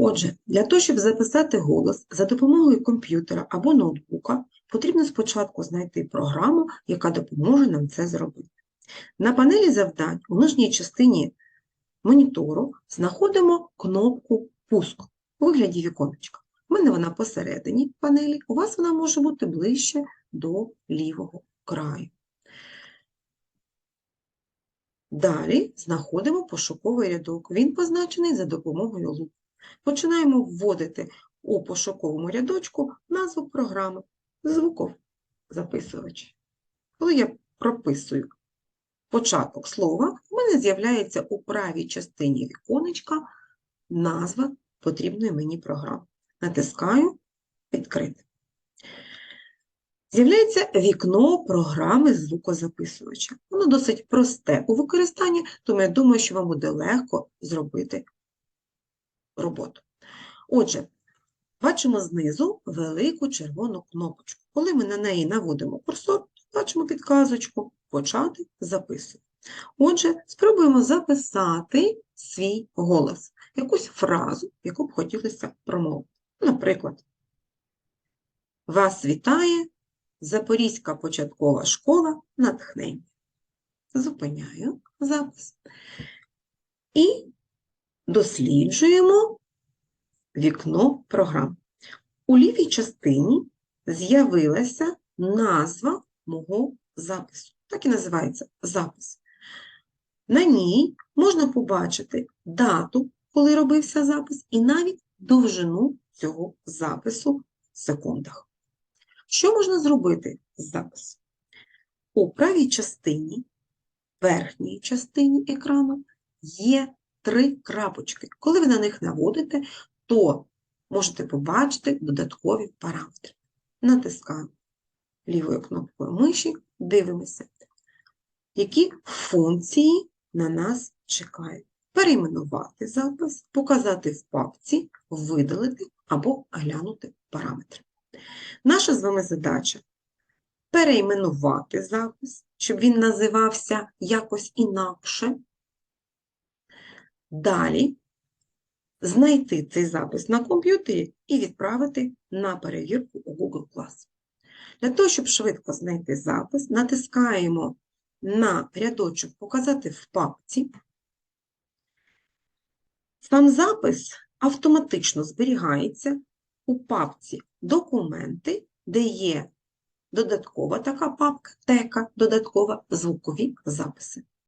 Отже, для того, щоб записати голос за допомогою комп'ютера або ноутбука, потрібно спочатку знайти програму, яка допоможе нам це зробити. На панелі завдань у нижній частині монітору знаходимо кнопку «Пуск» у вигляді віконечка. У мене вона посередині панелі, у вас вона може бути ближче до лівого краю. Далі знаходимо пошуковий рядок. Він позначений за допомогою лупи. Починаємо вводити у пошуковому рядочку назву програми звукозаписувач. Коли я прописую початок слова, у мене з'являється у правій частині віконечка назва потрібної мені програми. Натискаю Відкрити. З'являється вікно програми звукозаписувача. Воно досить просте у використанні, тому я думаю, що вам буде легко зробити роботу. Отже, бачимо знизу велику червону кнопочку. Коли ми на неї наводимо курсор, бачимо підказочку Почати записувати. Отже, спробуємо записати свій голос, якусь фразу, яку б хотілося промовити. Наприклад, вас вітає Запорізька початкова школа натхнення. Зупиняю запис. І досліджуємо вікно програм. У лівій частині з'явилася назва мого запису. Так і називається запис. На ній можна побачити дату, коли робився запис, і навіть довжину цього запису в секундах. Що можна зробити з записом? У правій частині, верхній частині екрану є три крапочки. Коли ви на них наводите, то можете побачити додаткові параметри. Натискаємо лівою кнопкою миші, дивимося, які функції на нас чекають. Перейменувати запис, показати в папці, видалити або глянути параметри. Наша з вами задача перейменувати запис, щоб він називався якось інакше. Далі знайти цей запис на комп'ютері і відправити на перевірку у Google Class. Для того, щоб швидко знайти запис, натискаємо на рядочок Показати в папці. Сам запис автоматично зберігається у папці Документи, де є додаткова така папка, тека, додаткова звукові записи.